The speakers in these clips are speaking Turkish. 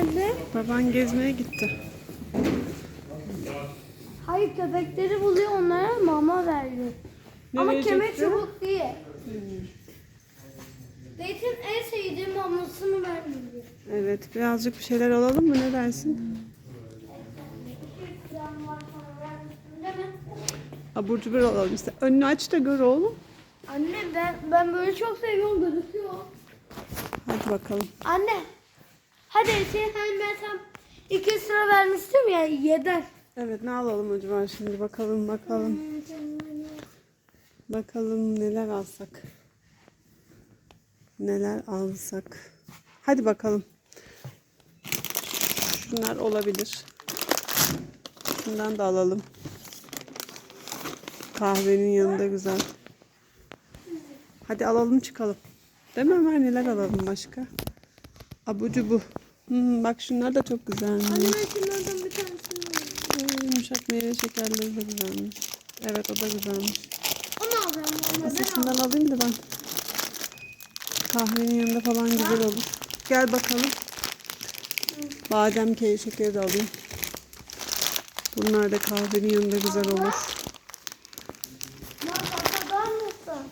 Anne. Baban gezmeye gitti. Hayır köpekleri buluyor onlara mama veriyor. Ne Ama verecekti? kemer çubuk değil. Zeytin en sevdiğim mamasını vermiyor. Evet birazcık bir şeyler alalım mı ne dersin? Değil mi? Abur cubur alalım işte. Önünü aç da gör oğlum. Anne ben ben böyle çok seviyorum gözüküyor. Hadi bakalım. Anne. Hadi şey hani ben tam iki sıra vermiştim ya yeder. Evet ne alalım acaba şimdi bakalım bakalım. Bakalım neler alsak. Neler alsak. Hadi bakalım. Şunlar olabilir. Şundan da alalım. Kahvenin yanında güzel. Hadi alalım çıkalım. Değil mi Ömer neler alalım başka? Abucu bu. Hmm, bak şunlar da çok güzelmiş. Anne ben şunlardan bir tanesini alayım. Ee, Yumuşak meyve şekerleri de güzelmiş. Evet o da güzelmiş. Onu alacağım. Onu ben şundan alayım da ben. Kahvenin yanında falan güzel olur. Gel bakalım. Badem keyif şekeri de alayım. Bunlar da kahvenin yanında güzel olur. Ya kafadan mısın?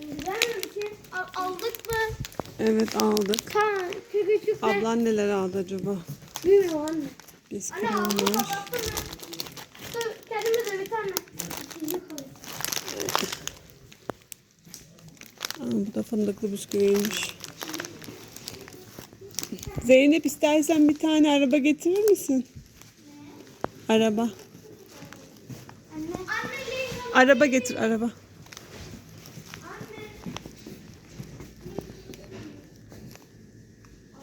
Güzel mi bir şey? Al- aldık mı? Evet aldık. Tamam. Şu küçük ve- Ablan neler aldı acaba? Bilmiyorum anne. Anne Bisküvi aldık var. kapattın mı? Dur kendime de bir tane. Aa, bu da fındıklı bisküviymiş. Zeynep istersen bir tane araba getirir misin? Araba. Anne. Anne Leyla. Araba getir araba. Anne.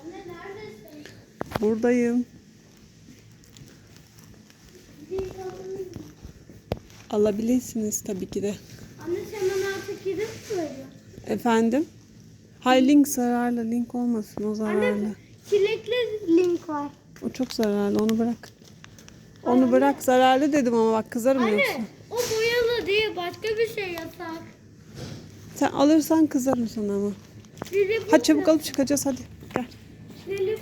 Anne neredesin? Buradayım. Anne. Alabilirsiniz tabii ki de. Anne sen bana artık gidip veriyorsun? Efendim? Hay link zararlı. Link olmasın o zararlı. Anne çilekli link var. O çok zararlı. Onu bırak. Onu bırak. Zararlı dedim ama bak kızarım yoksa. Anne o boyalı değil başka bir şey yasak. Sen alırsan kızarım sana ama. Lili Hadi çabuk alıp çıkacağız hadi. Gel. Lili